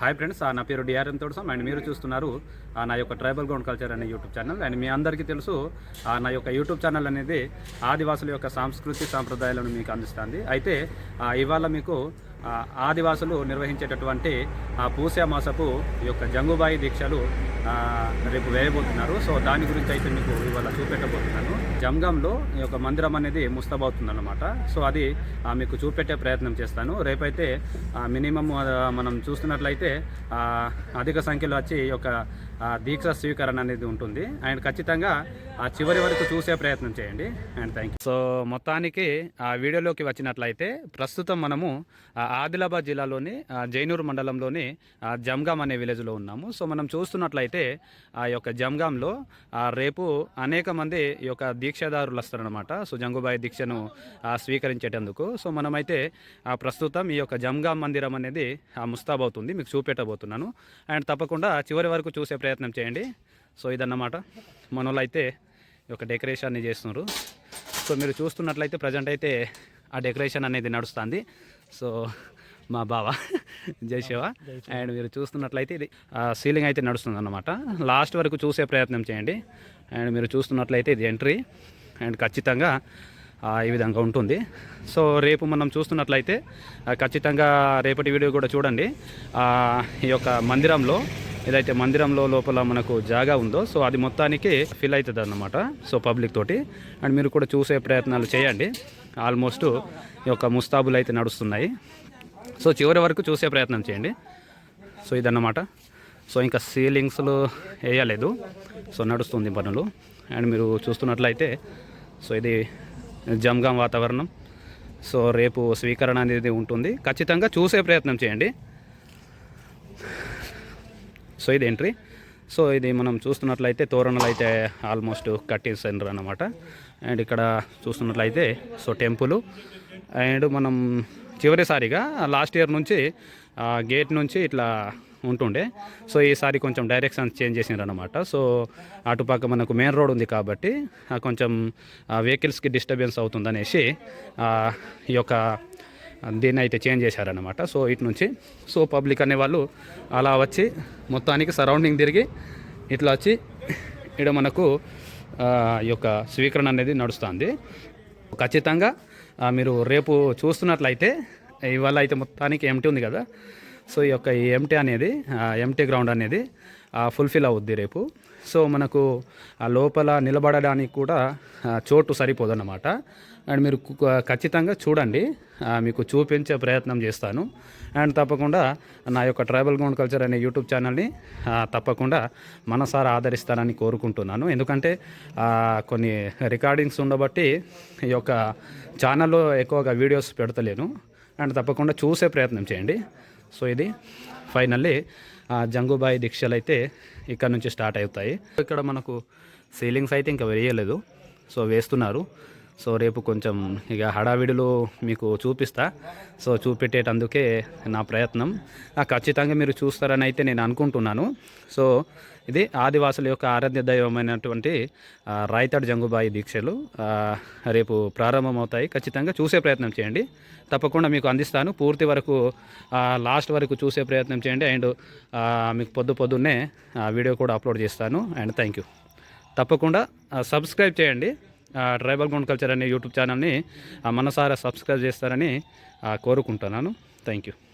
Hi friends నా పేరు DRM తోడసం. And మీరు చూస్తున్నారు నా యొక్క ట్రైబల్ గ్రౌండ్ కల్చర్ అనే యూట్యూబ్ ఛానల్. అండ్ మీ అందరికీ తెలుసు నా యొక్క యూట్యూబ్ ఛానల్ అనేది ఆదివాసుల యొక్క సాంస్కృతి సాంప్రదాయాలను మీకు అందిస్తుంది. అయితే ఇవాళ మీకు ఆదివాసులు నిర్వహించేటటువంటి ఆ పూసే మాసపు ఈ యొక్క జంగుబాయి దీక్షలు రేపు వేయబోతున్నారు. సో దాని గురించి అయితే మీకు ఇవాళ చూపెట్టబోతున్నాను. జంగంలో ఈ యొక్క మందిరం అనేది ముస్తబవుతుంది అనమాట సో అది మీకు చూపెట్టే ప్రయత్నం చేస్తాను. రేపైతే మినిమం మనం చూస్తున్నట్లయితే అధిక సంఖ్యలో వచ్చి ఈ యొక్క దీక్ష స్వీకరణ అనేది ఉంటుంది. అండ్ ఖచ్చితంగా ఆ చివరి వరకు చూసే ప్రయత్నం చేయండి. అండ్ థ్యాంక్ యూ సో మొత్తానికి ఆ వీడియోలోకి వచ్చినట్లయితే ప్రస్తుతం మనము ఆదిలాబాద్ జిల్లాలోని జైనూర్ మండలంలోని ఆ, అనే విలేజ్లో ఉన్నాము. సో మనం చూస్తున్నట్లయితే ఆ యొక్క జమ్గామ్లో ఆ, రేపు అనేక మంది ఈ యొక్క దీక్షాదారులు వస్తారనమాట సో జంగుబాయి దీక్షను స్వీకరించేటందుకు. సో మనమైతే ప్రస్తుతం ఈ యొక్క జమ్గామ్ మందిరం అనేది ఆ, ముస్తాబవుతుంది మీకు చూపెట్టబోతున్నాను. అండ్ తప్పకుండా చివరి వరకు చూసే ప్రయత్నం చేయండి. సో ఇదన్నమాట. మనోళ్ళు అయితే ఈ యొక్క డెకరేషన్ని చేస్తున్నారు. సో మీరు చూస్తున్నట్లయితే ప్రజెంట్ అయితే ఆ డెకరేషన్ అనేది నడుస్తుంది. సో మా బావ జై శివ. అండ్ మీరు చూస్తున్నట్లయితే ఇది సీలింగ్ అయితే నడుస్తుంది అన్నమాట లాస్ట్ వరకు చూసే ప్రయత్నం చేయండి. అండ్ మీరు చూస్తున్నట్లయితే ఇది ఎంట్రీ. అండ్ ఖచ్చితంగా ఈ విధంగా ఉంటుంది. సో రేపు మనం చూస్తున్నట్లయితే ఖచ్చితంగా రేపటి వీడియో కూడా చూడండి. ఈ యొక్క మందిరంలో ఏదైతే మందిరంలో లోపల మనకు జాగా ఉందో సో అది మొత్తానికి ఫిల్ అవుతుంది అన్నమాట సో పబ్లిక్ తోటి. అండ్ మీరు కూడా చూసే ప్రయత్నాలు చేయండి. ఆల్మోస్ట్ ఈ యొక్క ముస్తాబులు అయితే నడుస్తున్నాయి. సో చివరి వరకు చూసే ప్రయత్నం చేయండి. సో ఇదన్నమాట. సో ఇంకా సీలింగ్స్లు వేయలేదు. సో నడుస్తుంది పనులు. అండ్ మీరు చూస్తున్నట్లయితే సో ఇది జమ్గాం వాతావరణం. సో రేపు స్వీకరణ అనేది ఉంటుంది. ఖచ్చితంగా చూసే ప్రయత్నం చేయండి. సో ఇది ఎంట్రీ సో ఇది మనం చూస్తున్నట్లయితే తోరణలు అయితే ఆల్మోస్ట్ కట్టేసారు అనమాట అండ్ ఇక్కడ చూస్తున్నట్లయితే సో టెంపుల్ అండ్ మనం చివరిసారిగా లాస్ట్ ఇయర్ నుంచి గేట్ నుంచి ఇట్లా ఉంటుండే. సో ఈసారి కొంచెం డైరెక్షన్ చేంజ్ చేసినారు అనమాట సో అటుపక్క మనకు మెయిన్ రోడ్ ఉంది కాబట్టి కొంచెం వెహికల్స్కి డిస్టర్బెన్స్ అవుతుందనేసి ఈ యొక్క దీన్ని అయితే చేంజ్ చేశారనమాట సో ఇటు నుంచి. సో పబ్లిక్ అనేవాళ్ళు అలా వచ్చి మొత్తానికి సరౌండింగ్ తిరిగి ఇట్లా వచ్చి ఇక్కడ మనకు ఈ యొక్క స్వీకరణ అనేది నడుస్తుంది. ఖచ్చితంగా మీరు రేపు చూస్తున్నట్లయితే ఇవాళ అయితే మొత్తానికి ఎంటీ ఉంది కదా. సో ఈ యొక్క ఈ ఎంటీ అనేది ఎంటీ గ్రౌండ్ అనేది ఫుల్ఫిల్ అవుద్ది రేపు. సో మనకు ఆ లోపల నిలబడడానికి కూడా చోటు సరిపోదన్నమాట. అండ్ మీరు ఖచ్చితంగా చూడండి. మీకు చూపించే ప్రయత్నం చేస్తాను. అండ్ తప్పకుండా నా యొక్క ట్రైబల్ గ్రౌండ్ కల్చర్ అనే యూట్యూబ్ ఛానల్ని తప్పకుండా మనసారా ఆదరిస్తారని కోరుకుంటున్నాను. ఎందుకంటే కొన్ని రికార్డింగ్స్ ఉండబట్టి ఈ యొక్క ఛానల్లో ఎక్కువగా వీడియోస్ పెడతలేను. అండ్ తప్పకుండా చూసే ప్రయత్నం చేయండి. సో ఇది ఫైనల్లీ జంగుబాయి దీక్షలు అయితే ఇక్కడ నుంచి స్టార్ట్ అవుతాయి. ఇక్కడ మనకు సీలింగ్స్ అయితే ఇంకా వేయలేదు. సో వేస్తున్నారు. సో రేపు కొంచెం ఇక హడావిడిలో మీకు చూపిస్తా. సో చూపెట్టేటందుకే నా ప్రయత్నం. ఖచ్చితంగా మీరు చూస్తారని అయితే నేను అనుకుంటున్నాను. సో ఇది ఆదివాసుల యొక్క ఆరాధ్య దైవమైనటువంటి ఆ, జంగుబాయి దీక్షలు రేపు ప్రారంభమవుతాయి. ఖచ్చితంగా చూసే ప్రయత్నం చేయండి. తప్పకుండా మీకు అందిస్తాను. పూర్తి వరకు లాస్ట్ వరకు చూసే ప్రయత్నం చేయండి. అండ్ మీకు పొద్దు పొద్దున్నే వీడియో కూడా అప్లోడ్ చేస్తాను. And thank you. తప్పకుండా సబ్స్క్రైబ్ చేయండి. ట్రైబల్ గ్రౌండ్ కల్చర్ అనే యూట్యూబ్ ఛానల్ని ఆ, మనసారా సబ్స్క్రైబ్ చేస్తారని కోరుకుంటున్నాను. Thank you.